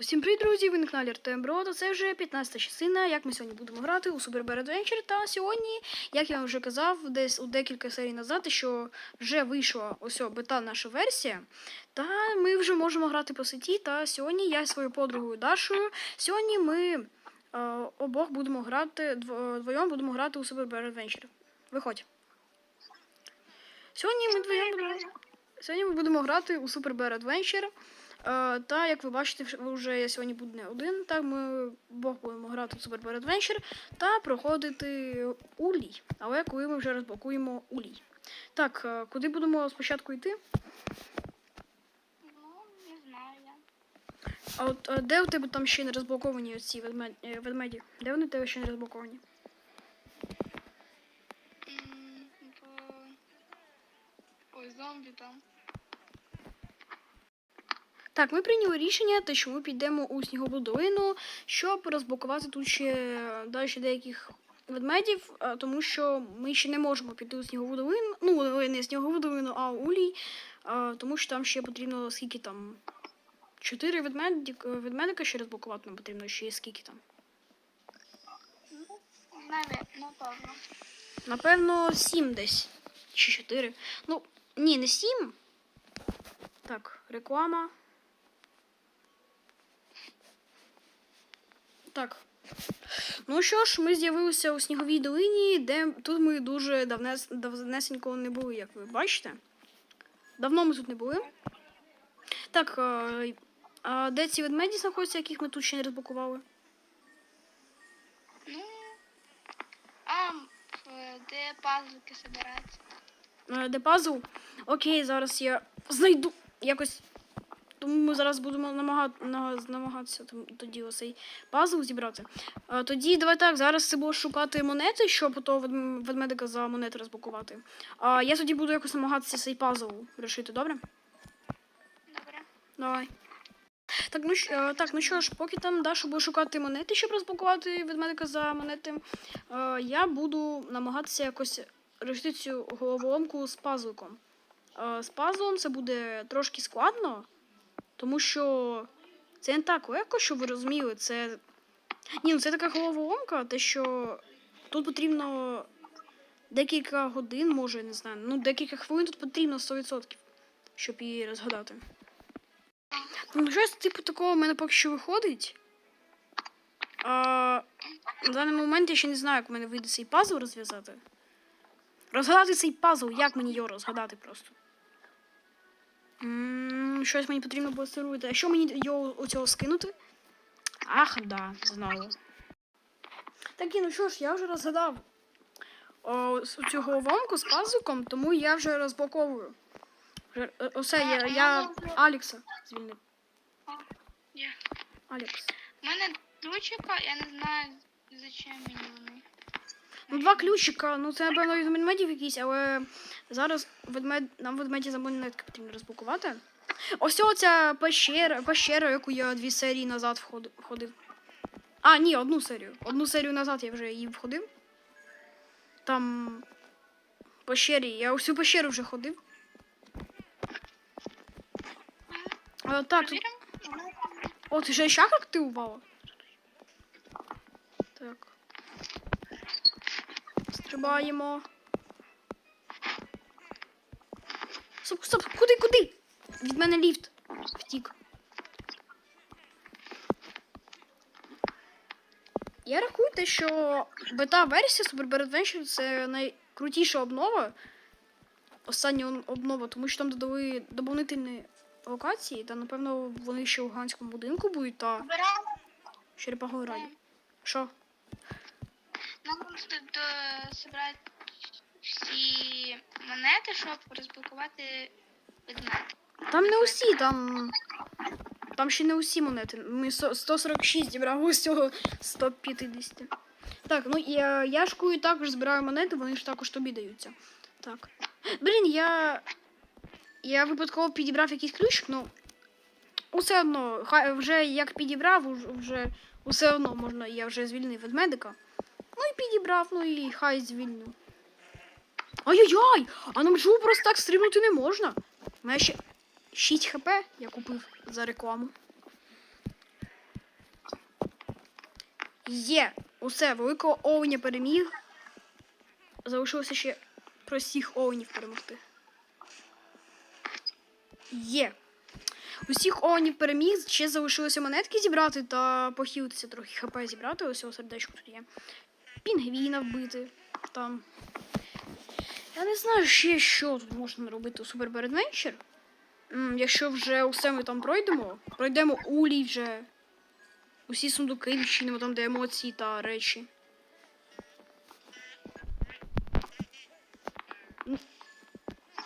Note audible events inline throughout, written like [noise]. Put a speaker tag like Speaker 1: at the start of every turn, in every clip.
Speaker 1: Усім привіт, друзі! Ви на каналі Артем Бро, та це вже 15 частина, як ми сьогодні будемо грати у Super Bear Adventure. Та сьогодні, як я вам вже казав, десь у декілька серій назад, що вже вийшла ось бета наша версія. Та ми вже можемо грати по сеті. Та сьогодні я зі своєю подругою Дашою. Сьогодні ми е, обох будемо грати, дво- вдвоєм будемо грати у Super Bear Adventure. Виходь. Сьогодні ми вдвоєм будемо. Сьогодні ми будемо грати у Super Bear Adventure. Е, та як ви бачите, вж- вже я сьогодні буду не один. Так ми обох будемо грати у Super Bear Adventure та проходити улій. Але коли ми вже розблокуємо улій. Так, е, куди будемо спочатку йти?
Speaker 2: Ну, не знаю я.
Speaker 1: А от е, де у тебе там ще не розблоковані оці ведмеді? ведмеді? Де вони у тебе ще не розблоковані?
Speaker 2: М, бо- Ой, зомбі там.
Speaker 1: Так, ми прийняли рішення, те, що ми підемо у снігову долину, щоб розблокувати тут ще далі деяких ведмедів, тому що ми ще не можемо піти у снігову долину. Ну, не снігову долину, а улій, тому що там ще потрібно скільки там. Чотири ведмедик, ведмедика ще розблокувати нам потрібно ще скільки там.
Speaker 2: Напевно.
Speaker 1: Напевно, сім десь. Чи чотири. Ну, ні, не сім. Так, реклама. Так. Ну що ж, ми з'явилися у сніговій долині, де тут ми дуже давнес, давнесенько не були, як ви бачите. Давно ми тут не були. Так, а, а де ці ведмеді знаходяться, яких ми тут ще не розблокували?
Speaker 2: Ну, а е, де пазлики збираються?
Speaker 1: Е, Де пазл? Окей, зараз я знайду якось. Тому ми зараз будемо намагатися тоді оцей пазл зібрати. Тоді давай так, зараз це було шукати монети, щоб того ведмедика за монети розблокувати. А я тоді буду якось намагатися цей пазл вирішити, добре?
Speaker 2: Добре.
Speaker 1: Давай. Так, ну, щ- е, так, ну що ж, поки там Даша буде шукати монети, щоб розблокувати ведмедика за монети, е, я буду намагатися якось решити цю головоломку з пазликом. Е, з пазлом це буде трошки складно, тому що це не так легко, щоб ви розуміли. Це. Ні, ну це така головоломка, те, що тут потрібно декілька годин, може, не знаю, ну декілька хвилин тут потрібно 100%, щоб її розгадати. Ну, щось типу такого в мене поки що виходить. А, на даний момент я ще не знаю, як в мене вийде цей пазл розв'язати. Розгадати цей пазл, як мені його розгадати просто. М щось мені потрібно було сируити. А що мені його у цього скинути? Ах, да, знаю. Так, і, ну що ж, я вже розгадав о, цю головоломку з пазликом, тому я вже розблоковую. Вже, е, я, я Алікса звільнив. Алекс.
Speaker 2: У мене ключика, я не знаю, зачем мені вони.
Speaker 1: Ну, два ключика, ну це напевно від ведмедів якісь, але зараз ведмед... нам ведмеді за монетки потрібно розблокувати. Ось оця пещера, пещера, яку я дві серії назад входив. А, ні, одну серію. Одну серію назад я вже її входив. Там пещері. Я усю пещеру вже ходив. А, так, тут... О, ти ще шаг активувала? Так. Стрибаємо. Стоп, стоп, куди, куди? Від мене ліфт. Втік. Я рахую те, що бета-версія Super Bear Adventure це найкрутіша обнова. Остання обнова, тому що там додали доповнительні локації, та напевно вони ще у ганському будинку будуть та черепаховій раді. Що?
Speaker 2: Нам просто до- зібрати всі монети, щоб розблокувати ведмедя.
Speaker 1: Там не усі, там. Там ще не усі монети. Ми 146 зібрали з цього 150. Так, ну я, я шкую також збираю монети, вони ж також тобі даються. Так. Блін, я. Я випадково підібрав якийсь ключик, ну. Усе одно, хай вже як підібрав, вже усе одно можна, я вже звільнив ведмедика. Ну і підібрав, ну і хай звільню. Ай-яй-яй! А нам жу просто так стрибнути не можна. У мене ще 6 хп я купив за рекламу. Є. Усе, великого овня переміг. Залишилося ще простих овнів перемогти. Є. Усіх овнів переміг, ще залишилося монетки зібрати та похилитися трохи хп зібрати. Ось його сердечко тут є. Пінгвіна вбити. Там. Я не знаю ще, що тут можна робити у Super Bear Adventure. Якщо вже усе ми там пройдемо, пройдемо улій вже. Усі сундуки відчинимо там, де емоції та речі.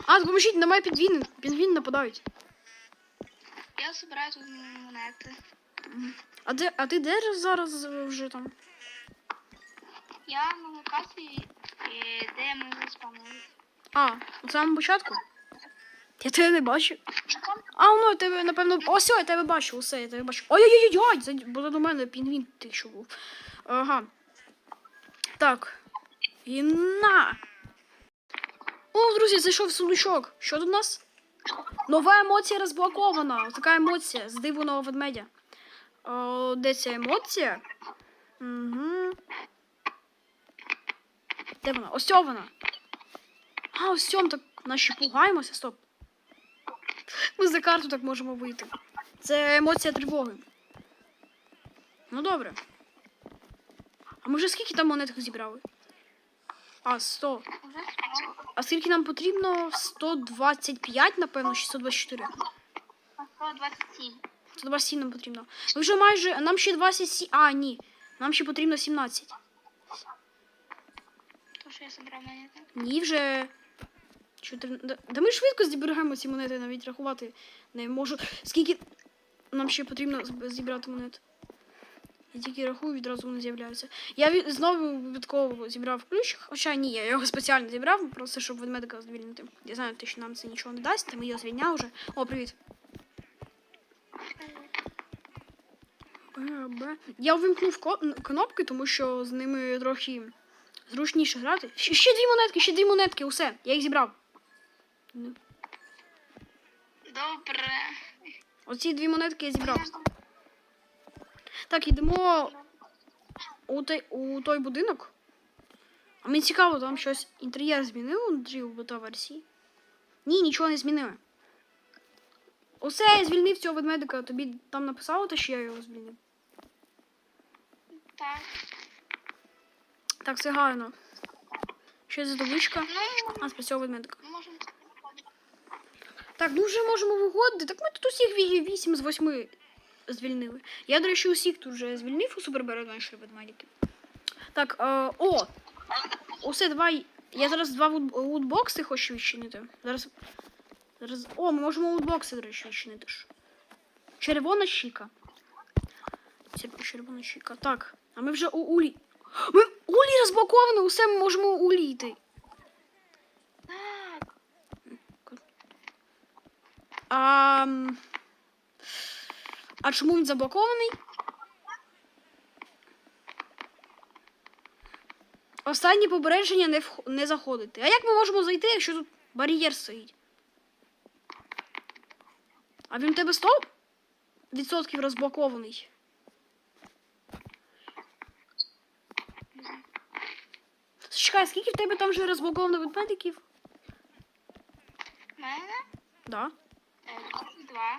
Speaker 1: А, допоможіть, на мене підвін, підвін нападають.
Speaker 2: Я збираю тут монети.
Speaker 1: А де, а ти де зараз вже там?
Speaker 2: Я на локації, де ми заспавнилися.
Speaker 1: А, у самому початку? Я тебе не бачу. А, ну я тебе, напевно. Ось, я тебе бачу, усе, я тебе бачу. Ой-ой-ой, ой бо до мене пінгвін ти що був. Ага. Так. І на. О, друзі, зайшов сундучок. Що тут у нас? Нова емоція розблокована. Така емоція з дивного ведмедя. О, де ця емоція? Угу. Де вона? Ось вона. А, ось цьому так наші пугаємося, стоп. Ми за карту так можемо вийти. Це емоція тривоги. Ну добре. А ми вже скільки там монеток зібрали? А, 100. А скільки нам потрібно? 125, напевно, чи 124.
Speaker 2: 127.
Speaker 1: 127 нам потрібно. Ми вже майже. Нам ще 27. А, ні. Нам ще потрібно 17.
Speaker 2: Що я збирав монети.
Speaker 1: Ні, вже. 14... Да, ми швидко зберігаємо ці монети, навіть рахувати не можу. Скільки нам ще потрібно зібрати монет? Я тільки рахую, відразу вони з'являються. Я від... знову випадково зібрав ключ, хоча ні, я його спеціально зібрав, просто щоб ведмедика звільнити. Я знаю, що нам це нічого не дасть, ми його звільняли вже. О, привіт. Я увімкнув кнопки, тому що з ними трохи зручніше грати. Ще, ще дві монетки, ще дві монетки, усе. Я їх зібрав.
Speaker 2: Добре.
Speaker 1: Оці дві монетки я зібрав. Так, йдемо у той, у той будинок. А мені цікаво, там щось інтер'єр внутрі у бета-версії. Ні, нічого не змінили. Усе, я звільнив цього ведмедика. Тобі там написало те, що я його звільнив.
Speaker 2: Так.
Speaker 1: Так, це гарно. Ще за табличка.
Speaker 2: Ну,
Speaker 1: А, спрацьовує
Speaker 2: можемо.
Speaker 1: Так, ну вже можемо виходити. Так ми тут усіх 8 з 8 звільнили. Я, до речі, усіх тут вже звільнив у супербережної ведмедики. Так, е, о! Усе давай. Я зараз два вудбокси хочу відчинити. Зараз. Зараз. О, ми можемо вудбокси, до речі, відчинити. ж. Червона щіка. Червона щіка. Так. А ми вже у улі. Ми улі розблоковано, усе ми можемо у улі А, а чому він заблокований? Останнє попередження не, вх... не заходити. А як ми можемо зайти, якщо тут бар'єр стоїть? А він у тебе 100% розблокований. Чекай, скільки в тебе там вже розблоковано ведмедиків?
Speaker 2: В мене
Speaker 1: Да.
Speaker 2: е, 22.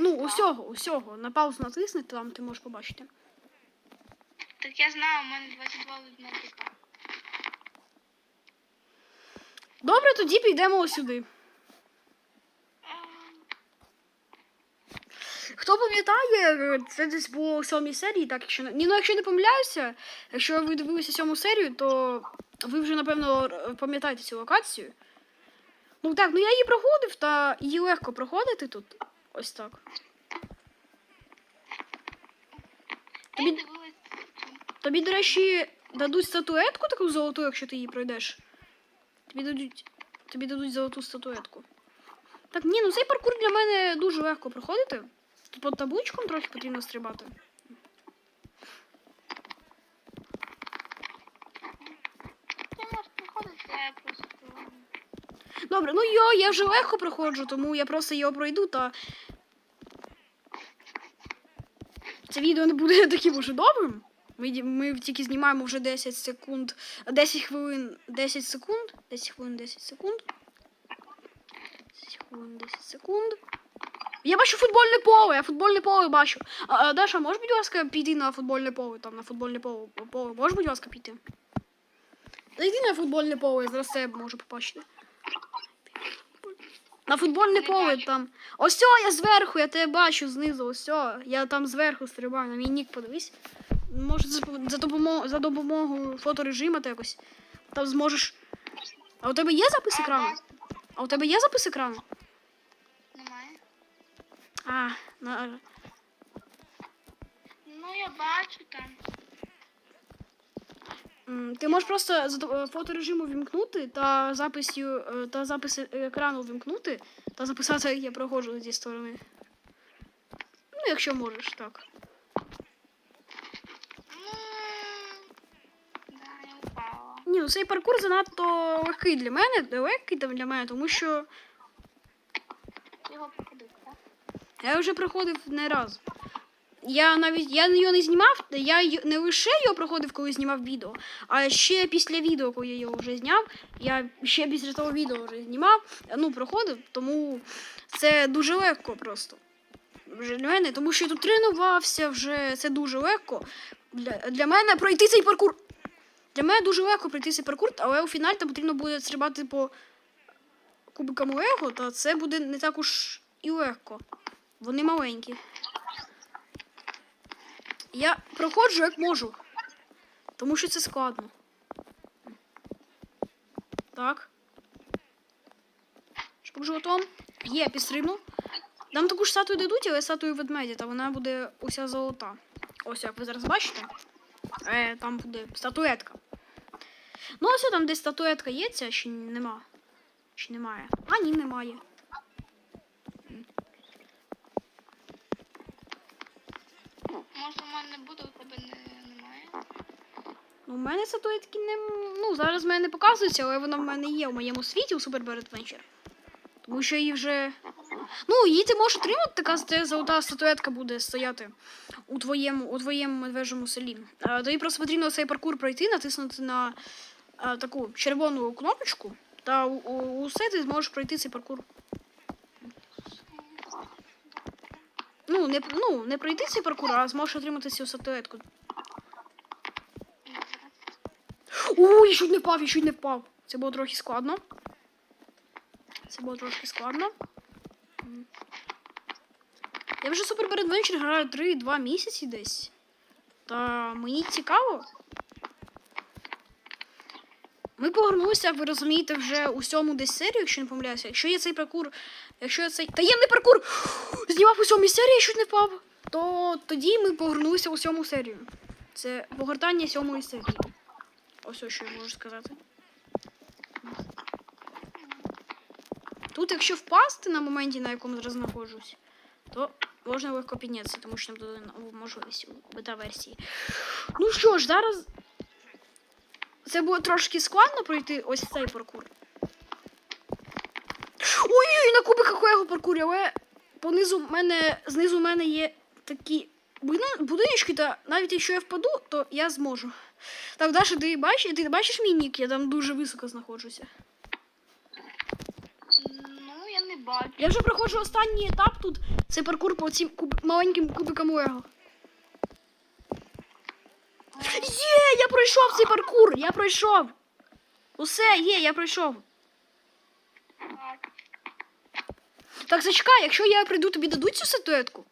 Speaker 1: Ну,
Speaker 2: 22.
Speaker 1: усього, усього. На паузу натисни, там ти можеш побачити.
Speaker 2: Так я знаю, у мене 22 ведмедика.
Speaker 1: Добре, тоді підемо ось сюди. Хто пам'ятає, це десь було у сьомій серії, так якщо ні, ну якщо не помиляюся, якщо ви дивилися сьому серію, то ви вже напевно пам'ятаєте цю локацію. Ну так, ну я її проходив, та її легко проходити тут. Ось так. Тобі- Тобі, до речі, дадуть статуетку таку золоту, якщо ти її пройдеш. Тобі дадуть, тобі дадуть золоту статуетку. Так, ні, ну цей паркур для мене дуже легко проходити. Тут під табличком трохи потрібно стрибати. Добре, ну йо, я вже легко проходжу, тому я просто його пройду та. це відео не буде [laughs] таким уже добрим. Ми, ми тільки знімаємо вже 10 секунд, 10 хвилин, 10 секунд, 10 хвилин, 10 секунд. 10 хвилин, 10 секунд. Я бачу футбольне поле, я футбольне поле бачу. А, Даша, можеш, будь ласка, піти на футбольне поле, там, на футбольне поле, поле. Можеш, будь ласка, піти? Зайди на футбольне поле, я зараз тебе можу побачити. На футбольне поле там. Ось я зверху, я тебе бачу знизу, ось я там зверху стрибаю, на мій нік подивись. Може, за, за, допомогою, за допомогою фоторежиму ти якось там зможеш. А у тебе є запис екрану? А у тебе є запис екрану? А, на,
Speaker 2: Ну, я бачу там.
Speaker 1: Ти можеш просто за фоторежиму вімкнути та записю е, та запис екрану вімкнути та записати, як я проходжу зі сторони. Ну, якщо можеш, так.
Speaker 2: Ну.
Speaker 1: Ні, ну цей паркур занадто легкий для мене, легкий для мене, тому що
Speaker 2: його так?
Speaker 1: Я вже проходив не раз. Я навіть я його не знімав, я не лише його проходив, коли знімав відео, а ще після відео, коли я його вже зняв, я ще після того відео вже знімав, ну, проходив, тому це дуже легко просто. Вже для мене, тому що я тут тренувався вже, це дуже легко. Для, для мене пройти цей паркур. Для мене дуже легко пройти цей паркур, але у фіналі там потрібно буде стрибати по кубикам Лего, та це буде не так уж і легко. Вони маленькі. Я проходжу як можу. Тому що це складно. Так. Шпук животом. Є, підстрибну. Нам таку ж статую дадуть, але статую ведмедя, та вона буде уся золота. Ось як ви зараз бачите. Е, там буде статуетка. Ну, ось там десь статуетка є, ця чи нема. Чи немає? А, ні, немає.
Speaker 2: Може, в мене буде, у тебе не, немає.
Speaker 1: Ну, у мене статуетки не. Ну, зараз в мене не показується, але вона в мене є у моєму світі у Super Bird Adventure. Тому що її вже. Ну, її ти можеш отримати, така золота статуетка буде стояти у твоєму, у твоєму медвежому селі. А, тобі просто потрібно цей паркур пройти, натиснути на а, таку червону кнопочку, та у, у, усе ти зможеш пройти цей паркур. Ну, не, ну, не пройти цей паркур, а зможеш отримати цю статуетку. Ой, я чуть не впав, я чуть не впав. Це було трохи складно. Це було трошки складно. Я вже Super Bird Adventure граю 3-2 місяці десь. Та мені цікаво. Ми повернулися, як ви розумієте, вже у сьому десь серію, якщо не помиляюся. Якщо є цей паркур, якщо є цей таємний паркур знімав у сьомій серії, я чуть не впав, то тоді ми повернулися у сьому серію. Це погортання сьомої серії. Ось ось що я можу сказати. Тут, якщо впасти на моменті, на якому зараз знаходжусь, то можна легко піднятися, тому що там дали нову можливість у бета-версії. Ну що ж, зараз це буде трошки складно пройти ось цей паркур. Ой-ой, на кубиках лего паркурі, але понизу мене, знизу в мене є такі будиночки, та навіть якщо я впаду, то я зможу. Так, Даша, ти бачиш, ти бачиш мій нік? Я там дуже високо знаходжуся.
Speaker 2: Ну, я не бачу.
Speaker 1: Я вже проходжу останній етап тут. Це паркур по цим куб... маленьким кубикам Лего. Є, я пройшов цей паркур! Я пройшов! Усе, є, я пройшов.
Speaker 2: Так.
Speaker 1: Так, зачекай, якщо я прийду, тобі дадуть цю статуетку?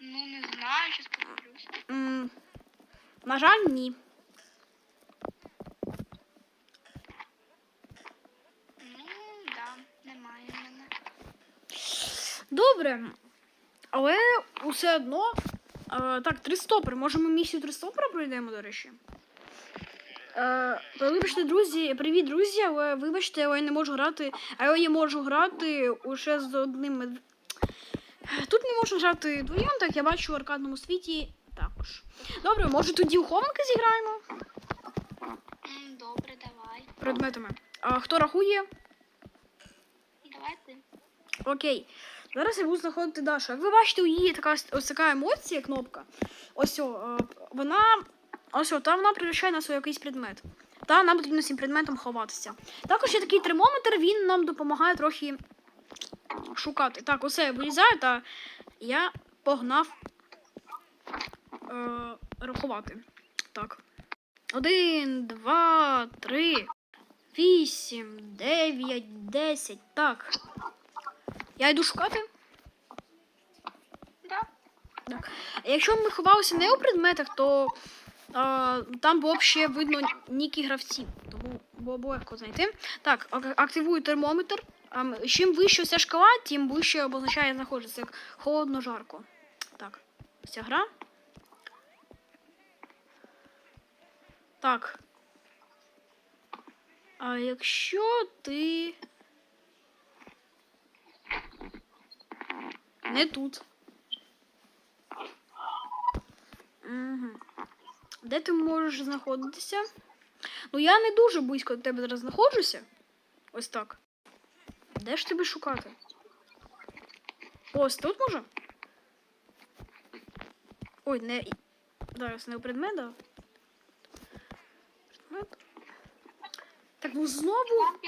Speaker 2: Ну, не знаю, щас подивлюсь.
Speaker 1: М, на жаль, ні.
Speaker 2: Ну, да, немає в мене.
Speaker 1: Добре. Але усе одно. Е, так, три стопери. Може ми місію три стопера пройдемо, до речі. Е, вибачте, друзі, привіт, друзі, але вибачте, але я не можу грати. Але я можу грати уже з одним. Тут не можу грати вдвоєм, так я бачу в аркадному світі також. Добре, може тоді у хованки зіграємо
Speaker 2: Добре, давай.
Speaker 1: предметами. А хто рахує?
Speaker 2: Давай ти.
Speaker 1: Окей. Зараз я буду знаходити Дашу. Як ви бачите, у її така ось така емоція, кнопка. Ось о, е, вона. Ось там вона превращає нас у якийсь предмет. Та нам потрібно з цим предметом ховатися. Також є такий термометр, він нам допомагає трохи шукати. Так, усе я вилізаю, та я погнав е, рахувати. Так. Один, два, три, вісім, дев'ять, десять. Так. Я йду шукати.
Speaker 2: Да?
Speaker 1: Так. Якщо ми ховалися не у предметах, то а, там ще видно ніки гравців. Тому було б легко знайти. Так, активую термометр. А, чим вища ця шкала, тим вище обозначає знаходиться як холодно-жарко. Так, ця гра. Так. А якщо ти. Не тут. Угу. Де ти можеш знаходитися? Ну, я не дуже близько до тебе зараз знаходжуся. Ось так. Де ж тебе шукати? Ось тут може? Ой, не. Зараз не у предмет, а. Предмет. Так, ну знову.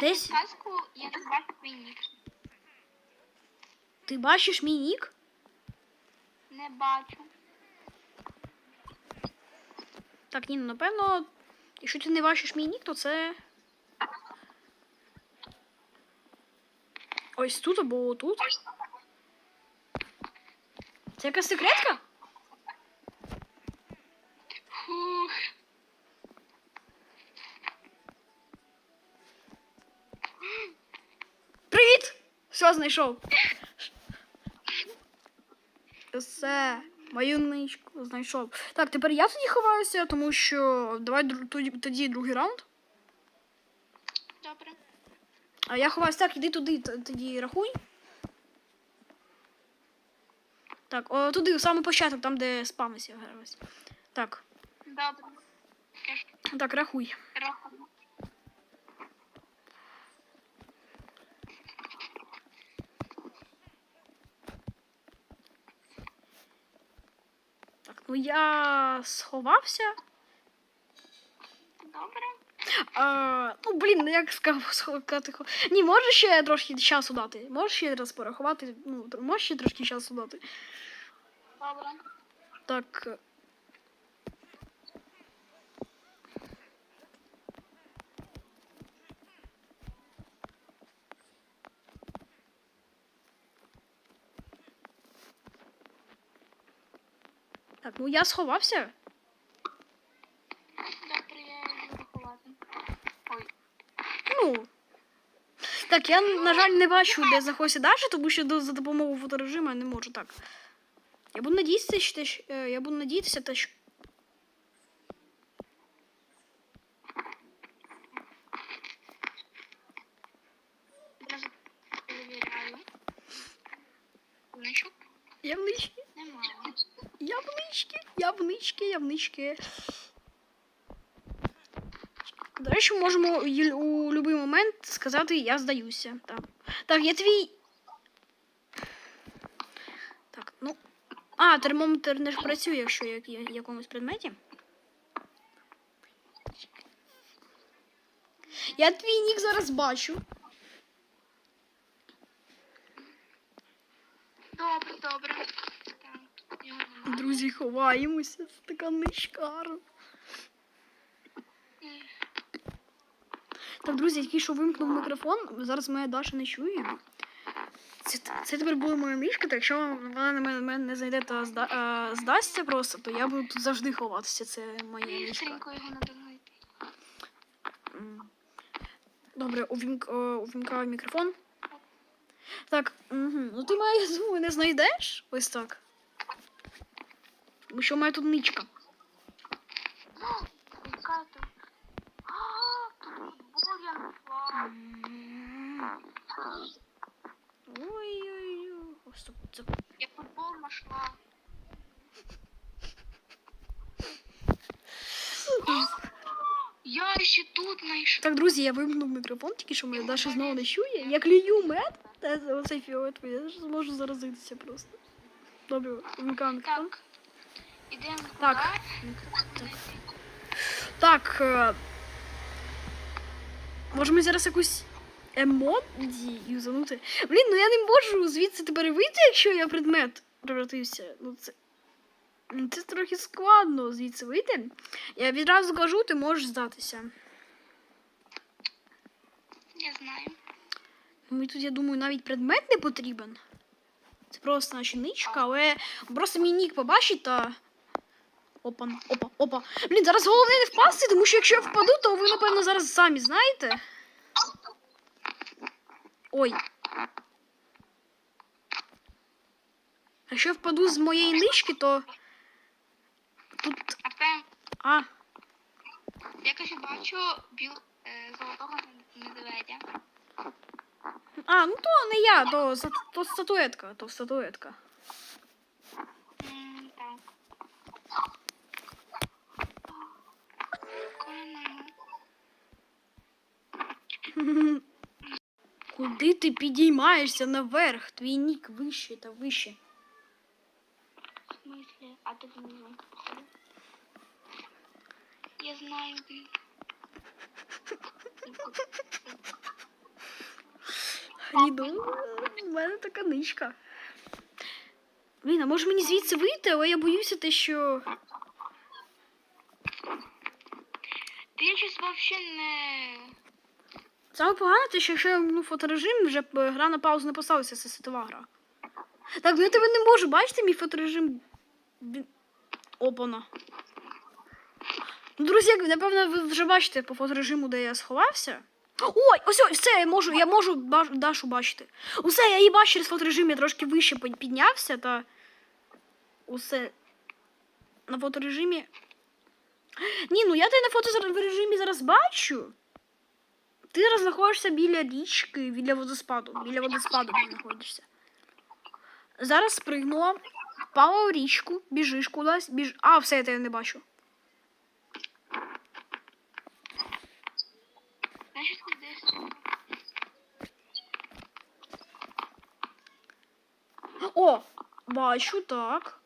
Speaker 1: Десь-
Speaker 2: підказку, я не бачу твій нік.
Speaker 1: Ти бачиш мій нік?
Speaker 2: Не бачу.
Speaker 1: Так, ні, напевно, якщо ти не бачиш мій нік, то це. Ось тут або тут. Це якась секретка?
Speaker 2: Фух.
Speaker 1: Привіт! Все знайшов. Все, мою ничку знайшов. Так, тепер я тоді ховаюся, тому що давай тоді, тоді другий раунд.
Speaker 2: Добре.
Speaker 1: А я ховаюсь так, іди туди, тоді рахуй. Так, о, туди, у самий початок, там, де спамися гралась. Так,
Speaker 2: Добре.
Speaker 1: Так, рахуй.
Speaker 2: рахую.
Speaker 1: Ну я сховався.
Speaker 2: Добре.
Speaker 1: А, ну, блін, ну як сказав, сховати. хо- Ні, можеш ще трошки часу дати. Можеш ще раз порахувати. Ну, можеш ще трошки часу дати.
Speaker 2: Добре.
Speaker 1: Так. Так, ну я сховався.
Speaker 2: Добре, я. Ой.
Speaker 1: Ну. Так, я, на жаль, не бачу, де заходиться Даша, тому що за допомогою фоторежиму я не можу так. Я буду надіятися, що е, я буду надіятися, що. Явнички. До речі, можемо у будь-який момент сказати я здаюся. Так, так я твій. Так, ну. А, термометр не працює, якщо я є в якомусь предметі. Я твій нік зараз бачу.
Speaker 2: Добре, добре.
Speaker 1: Друзі, ховаємося. Це така нишкара. Так, друзі, я тільки що вимкнув мікрофон, зараз моя Даша не чує. Це, це тепер буде моя мішка, так якщо вона на мене, мене не зайде та зда, а, здасться просто, то я буду тут завжди ховатися. Це моя мішка. Добре, увімк, о, увімкаю мікрофон. Так, угу. ну ти я думаю, не знайдеш? Ось так. Тому що в мене тут ничка.
Speaker 2: Яка тут? А, тут буря нашла.
Speaker 1: Ой-ой-ой. О, стоп, це
Speaker 2: Я футбол нашла. Я ще тут знайшла.
Speaker 1: Так, друзі, я вимкнув мікрофон, тільки що моя Даша знову не чує. Я клюю мед. Та це оцей фіолетовий, я ж зможу заразитися просто. Добре, вмикаю мікрофон.
Speaker 2: Так. Ідемо
Speaker 1: Так. Так. е, Може ми зараз якусь емодзі юзанути? Блін, ну я не можу звідси тепер вийти, якщо я предмет превратився. Ну це. ну, Це трохи складно звідси вийти. Я відразу кажу, ти можеш здатися.
Speaker 2: Я знаю.
Speaker 1: Мені тут, я думаю, навіть предмет не потрібен. Це просто наша ничка, але просто мій нік побачить та. Опа, опа, опа. Блін, зараз головне не впасти, тому що якщо я впаду, то ви, напевно, зараз самі знаєте. Ой. Якщо я впаду з моєї нички, то. Тут. А,
Speaker 2: я каже, бачу біл е, золотого медведя.
Speaker 1: а, ну то не я, то, то статуетка, то статуетка. [laughs] Куди ти підіймаєшся наверх? Твій нік вище та вище.
Speaker 2: В смысле? А ты внизу, походу. Я знаю, блин.
Speaker 1: Ніду, у мене така ничка. Блін, а може мені звідси вийти, але я боюся те, що.
Speaker 2: Ты щось вообще не...
Speaker 1: Саме погано, те, що якщо я ну, фоторежим, вже гра на паузу не поставиться, це світова гра. Так, ну я тебе не можу, бачите, мій фоторежим. Опана. Ну, друзі, напевно, ви вже бачите по фоторежиму, де я сховався. Ой, ось ось, все, я можу, я можу баш, Дашу бачити. Усе, я її бачу через фоторежим, я трошки вище піднявся та. Усе. На фоторежимі. Ні, ну я тебе на фоторежимі зараз бачу. Ти знаходишся біля річки, біля водоспаду. Біля водоспаду ти знаходишся. Зараз спригнула, впала в річку, біжиш кудись, біж. А, все, я тебе не бачу. О! Бачу, так.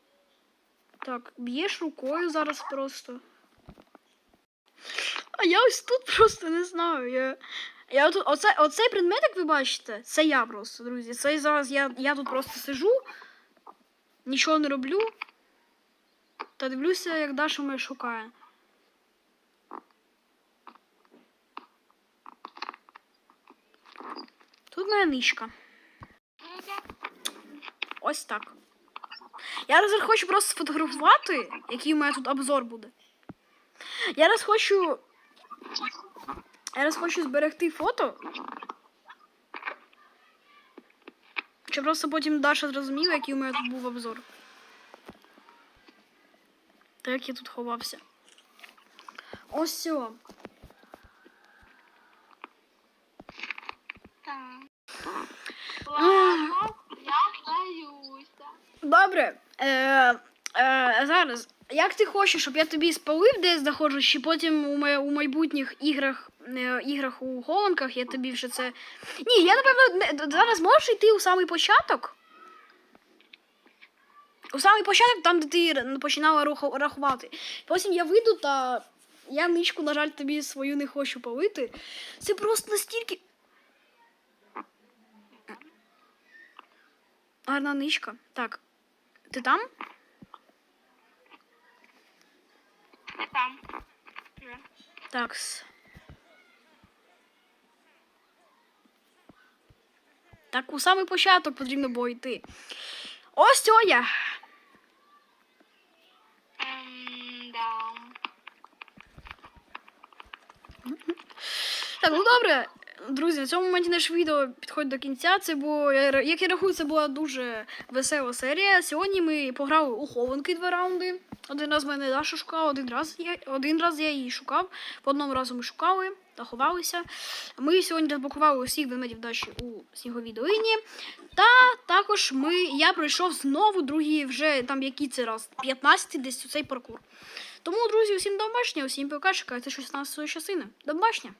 Speaker 1: Так, б'єш рукою зараз просто. А я ось тут просто не знаю. Я, я тут, оце, оцей предмет, як ви бачите, це я просто, друзі. Це зараз я, я тут просто сижу, нічого не роблю. Та дивлюся, як Даша мене шукає. Тут моя ничка.
Speaker 2: Ну.
Speaker 1: Ось так. Я зараз хочу просто сфотографувати, який у мене тут обзор буде. Я раз хочу. Я раз хочу зберегти фото. Щоб просто потім Даша зрозуміла, який у мене тут був обзор. Та як я тут ховався. Ось все.
Speaker 2: Ладно, я здаюся.
Speaker 1: Добре. Е. Як ти хочеш, щоб я тобі спалив, де я знаходжусь, чи потім у, май- у майбутніх іграх, е, іграх у Голанках я тобі вже це. Ні, я напевно не, зараз можеш йти у самий початок. У самий початок, там, де ти починала рахувати. Потім я вийду та. Я ничку, на жаль, тобі свою не хочу палити. Це просто настільки. Гарна ничка. Так. Ти там?
Speaker 2: Я там.
Speaker 1: Такс. Так у самий початок потрібно було йти. Ось цього я.
Speaker 2: Ем, да.
Speaker 1: Так, ну добре. Друзі, на цьому моменті наше відео підходить до кінця. Це було, як я рахую, це була дуже весела серія. Сьогодні ми пограли у хованки два раунди. Один раз мене Даша шукала, один раз я один раз я її шукав. По одному разу ми шукали та ховалися. Ми сьогодні розблокували усіх ведмедів Даші у сніговій долині. Та також ми, я пройшов знову другий вже там який це раз, 15 десь у цей паркур. Тому, друзі, усім до побачення, усім пока, чекайте щось на свої часини. До побачення!